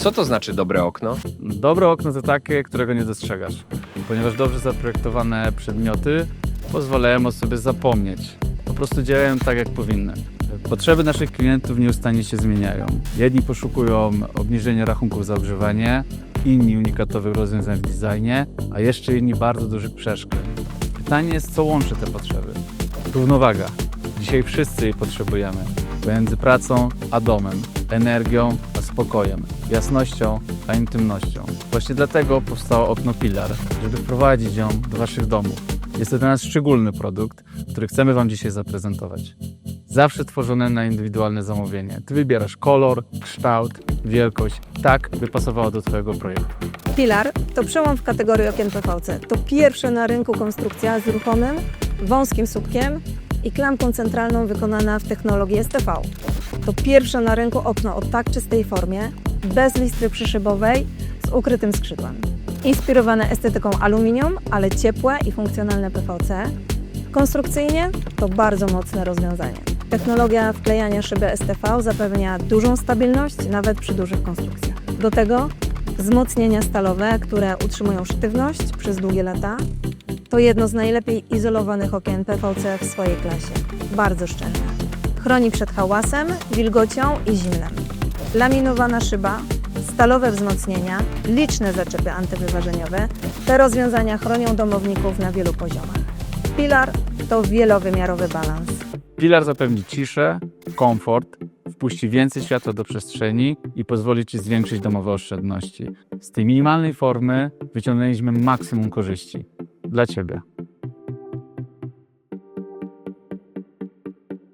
Co to znaczy dobre okno? Dobre okno to takie, którego nie dostrzegasz, ponieważ dobrze zaprojektowane przedmioty pozwalają o sobie zapomnieć. Po prostu działają tak, jak powinny. Potrzeby naszych klientów nieustannie się zmieniają. Jedni poszukują obniżenia rachunków za ogrzewanie, inni unikatowych rozwiązań w designie, a jeszcze inni bardzo dużych przeszkód. Pytanie jest, co łączy te potrzeby? Równowaga. Dzisiaj wszyscy jej potrzebujemy. Pomiędzy pracą a domem, energią a spokojem, jasnością a intymnością. Właśnie dlatego powstało okno Pilar, żeby wprowadzić ją do Waszych domów. Jest to dla nas szczególny produkt, który chcemy Wam dzisiaj zaprezentować. Zawsze tworzone na indywidualne zamówienie. Ty wybierasz kolor, kształt, wielkość, tak by pasowało do Twojego projektu. Pilar to przełom w kategorii okien PVC. To pierwsza na rynku konstrukcja z ruchomym, wąskim słupkiem i klamką centralną wykonana w technologii STV. To pierwsze na rynku okno o tak czystej formie, bez listry przyszybowej, z ukrytym skrzydłem. Inspirowane estetyką aluminium, ale ciepłe i funkcjonalne PVC. Konstrukcyjnie to bardzo mocne rozwiązanie. Technologia wklejania szyby STV zapewnia dużą stabilność nawet przy dużych konstrukcjach. Do tego wzmocnienia stalowe, które utrzymują sztywność przez długie lata. To jedno z najlepiej izolowanych okien PVC w swojej klasie. Bardzo szczelne. Chroni przed hałasem, wilgocią i zimnem. Laminowana szyba, stalowe wzmocnienia, liczne zaczepy antywyważeniowe. Te rozwiązania chronią domowników na wielu poziomach. Pilar to wielowymiarowy balans. Pilar zapewni ciszę, komfort, wpuści więcej światła do przestrzeni i pozwoli Ci zwiększyć domowe oszczędności. Z tej minimalnej formy wyciągnęliśmy maksimum korzyści. Dla Ciebie.